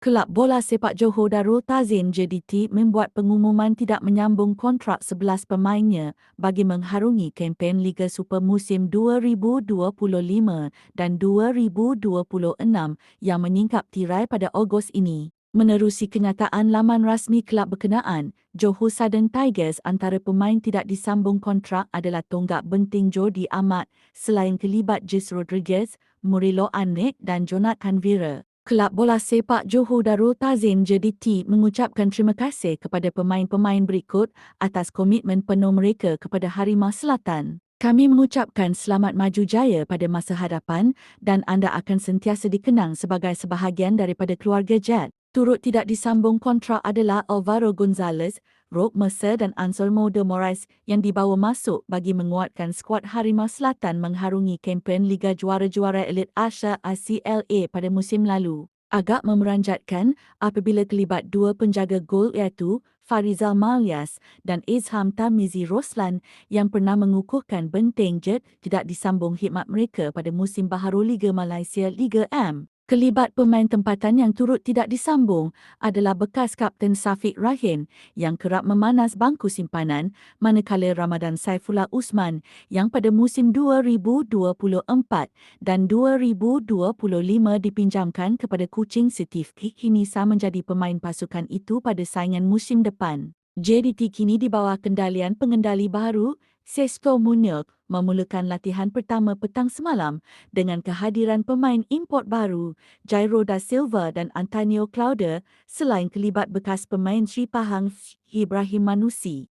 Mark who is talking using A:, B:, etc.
A: Kelab bola sepak Johor Darul Tazim JDT membuat pengumuman tidak menyambung kontrak 11 pemainnya bagi mengharungi kempen Liga Super musim 2025 dan 2026 yang menyingkap tirai pada Ogos ini. Menerusi kenyataan laman rasmi kelab berkenaan, Johor Southern Tigers antara pemain tidak disambung kontrak adalah Tonggak Benting Jordi Ahmad selain kelibat Jis Rodriguez, Murilo Anik dan Jonathan Vera. Kelab Bola Sepak Johor Darul Tazim JDT mengucapkan terima kasih kepada pemain-pemain berikut atas komitmen penuh mereka kepada Harimau Selatan. Kami mengucapkan selamat maju jaya pada masa hadapan dan anda akan sentiasa dikenang sebagai sebahagian daripada keluarga Jet. Turut tidak disambung kontrak adalah Alvaro Gonzalez, Rob Mercer dan Anselmo de Moraes yang dibawa masuk bagi menguatkan skuad Harimau Selatan mengharungi kempen Liga Juara-Juara Elit Asia ICLA pada musim lalu. Agak memeranjatkan apabila terlibat dua penjaga gol iaitu Farizal Malyas dan Izham Tamizi Roslan yang pernah mengukuhkan benteng jet tidak disambung khidmat mereka pada musim baharu Liga Malaysia Liga M. Kelibat pemain tempatan yang turut tidak disambung adalah bekas Kapten Safiq Rahim yang kerap memanas bangku simpanan manakala Ramadan Saifullah Usman yang pada musim 2024 dan 2025 dipinjamkan kepada Kuching Setif kini sah menjadi pemain pasukan itu pada saingan musim depan. JDT kini di bawah kendalian pengendali baru Sesko Munir memulakan latihan pertama petang semalam dengan kehadiran pemain import baru Jairo da Silva dan Antonio Claude selain kelibat bekas pemain Sri Pahang Ibrahim Manusi.